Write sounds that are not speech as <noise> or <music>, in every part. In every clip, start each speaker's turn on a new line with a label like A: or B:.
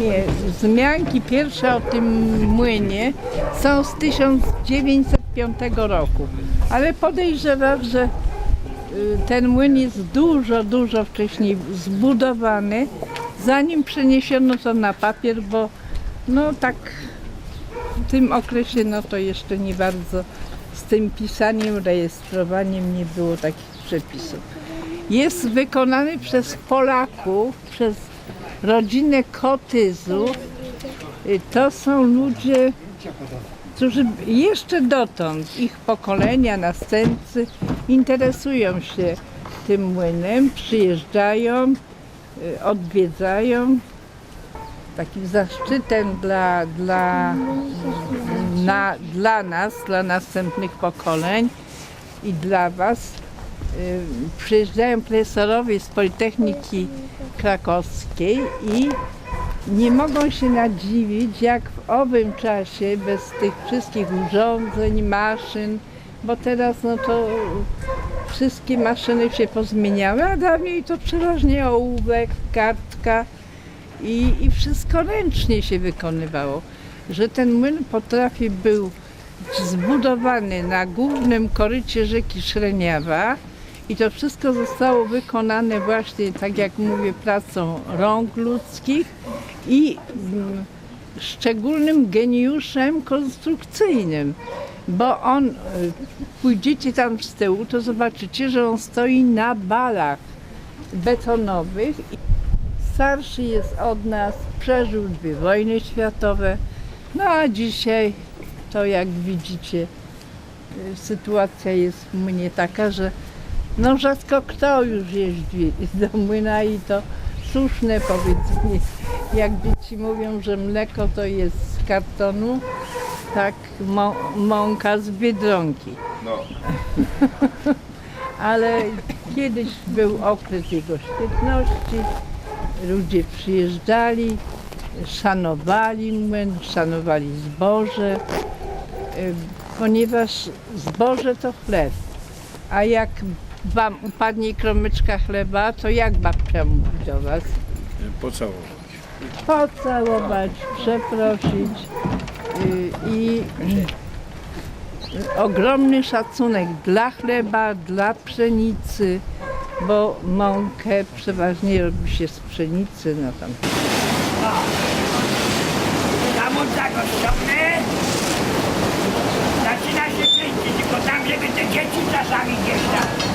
A: Nie, wzmianki pierwsze o tym młynie są z 1905 roku, ale podejrzewam, że y, ten młyn jest dużo, dużo wcześniej zbudowany, zanim przeniesiono to na papier, bo no tak w tym okresie no to jeszcze nie bardzo z tym pisaniem, rejestrowaniem nie było takich przepisów. Jest wykonany przez Polaków, przez rodzinę Kotyzu. Y, To są ludzie, którzy jeszcze dotąd, ich pokolenia, następcy interesują się tym młynem, przyjeżdżają, y, odwiedzają. Takim zaszczytem dla, dla, na, dla nas, dla następnych pokoleń i dla Was y, przyjeżdżają profesorowie z Politechniki Krakowskiej i nie mogą się nadziwić, jak w owym czasie, bez tych wszystkich urządzeń, maszyn, bo teraz no to wszystkie maszyny się pozmieniały, a dawniej to przeważnie ołówek, kartka i, i wszystko ręcznie się wykonywało. Że ten młyn potrafi był zbudowany na głównym korycie rzeki Szreniawa i to wszystko zostało wykonane właśnie, tak jak mówię, pracą rąk ludzkich i szczególnym geniuszem konstrukcyjnym, bo on, y, pójdziecie tam z tyłu, to zobaczycie, że on stoi na balach betonowych. Starszy jest od nas, przeżył dwie wojny światowe, no a dzisiaj to jak widzicie, y, sytuacja jest mnie taka, że no rzadko kto już jeździ <laughs> do młyna i to słuszne powiedzenie. Jak dzieci mówią, że mleko to jest z kartonu, tak mą- mąka z Biedronki.
B: No, <laughs>
A: Ale kiedyś był okres jego świetności, ludzie przyjeżdżali, szanowali młyn, szanowali zboże, ponieważ zboże to chleb, a jak wam upadnie kromyczka chleba, to jak babcia mówi do was?
B: pocałować.
A: Pocałować, przeprosić i y, ogromny szacunek dla chleba, dla pszenicy, bo mąkę przeważnie robi się z pszenicy, no tam
C: Zamóż zagoszczony. Zaczyna się kręcić, tylko tam, żeby te dzieci czasami gdzieś tam.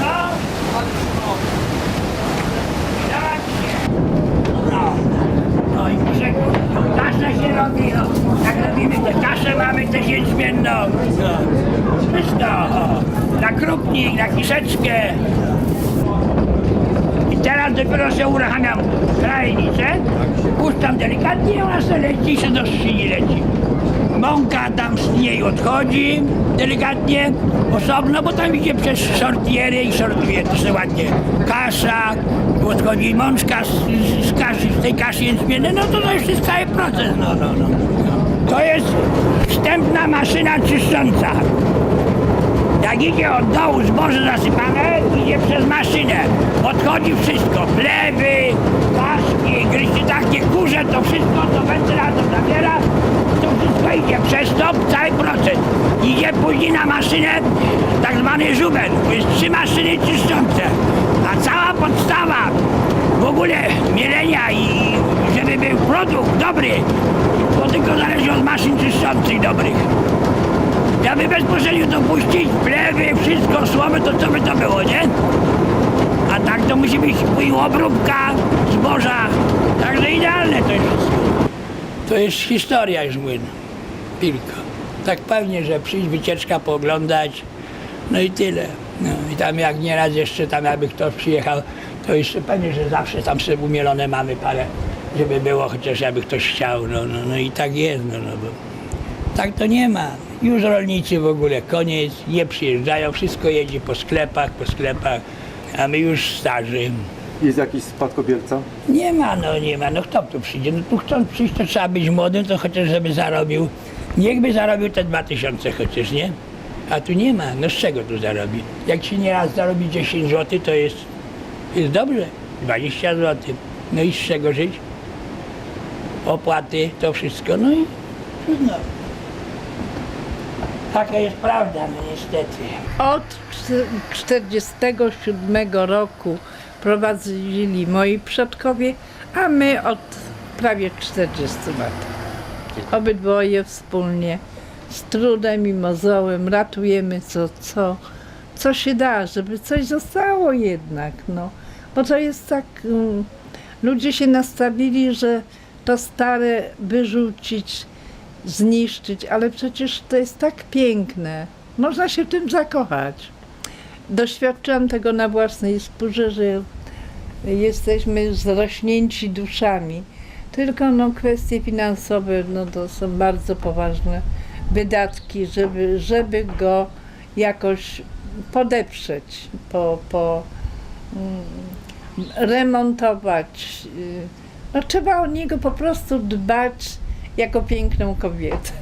C: No. Zobaczcie. No. No i Grzegorz, kaszę się robi, no. Tak robimy te kaszę, mamy też jęczmienną. No. Wszystko, o. Na krupnik, na kiszeczkę. I teraz dopiero się uruchamiam krajnicę, puszczam delikatnie i ona sobie leci i się do skrzyni leci. Mąka tam z niej odchodzi delikatnie, osobno, bo tam idzie przez sortiery i sortuje to sobie ładnie. Kasza, odchodzi mączka z, z, z kaszy, z tej kaszy jęczmiennej, no to to już jest cały proces, no, no, no. To jest wstępna maszyna czyszcząca. Jak idzie od dołu zboże zasypane, idzie przez maszynę. Odchodzi wszystko. Plewy, kaszki, gryźcie takie kurze, to wszystko, to wentylator zabiera. To wszystko idzie przez to, cały proces. Idzie później na maszynę, tak zwany żubel. To jest trzy maszyny czyszczące. A cała podstawa w ogóle mielenia i żeby był produkt dobry, to tylko zależy od maszyn czyszczących dobrych. Ja bezpośrednio to puścić, plewy, wszystko, słomy, to co by to było, nie? A tak to musi być i obróbka zboża. Także idealne to jest. To jest historia już młyn. Tylko. Tak pewnie, że przyjść, wycieczka pooglądać. No i tyle. No i tam jak nieraz jeszcze tam jakby ktoś przyjechał, to jeszcze pewnie, że zawsze tam sobie umielone mamy parę, żeby było chociaż jakby ktoś chciał. No, no, no i tak jest, no, no bo Tak to nie ma. Już rolnicy w ogóle koniec, nie przyjeżdżają, wszystko jedzie po sklepach, po sklepach, a my już starzy.
B: Jest jakiś spadkobierca?
C: Nie ma, no nie ma, no kto tu przyjdzie? No tu chcąc przyjść, to trzeba być młodym, to chociaż żeby zarobił, niechby zarobił te 2000 chociaż, nie? A tu nie ma, no z czego tu zarobi? Jak się nieraz zarobi 10 zł, to jest, jest dobrze, 20 zł. No i z czego żyć? Opłaty, to wszystko, no i trudno. Taka jest prawda, no niestety.
A: Od 1947 roku prowadzili moi przodkowie, a my od prawie 40 lat. Obydwoje wspólnie z trudem i mozołem ratujemy co, co, co się da, żeby coś zostało jednak. No. Bo to jest tak, mm, ludzie się nastawili, że to stare wyrzucić, zniszczyć, ale przecież to jest tak piękne. Można się w tym zakochać. Doświadczyłam tego na własnej skórze, że jesteśmy zrośnięci duszami. Tylko no, kwestie finansowe no, to są bardzo poważne wydatki, żeby, żeby go jakoś podeprzeć, po, po, mm, remontować. No, trzeba o niego po prostu dbać jako piękną kobietę.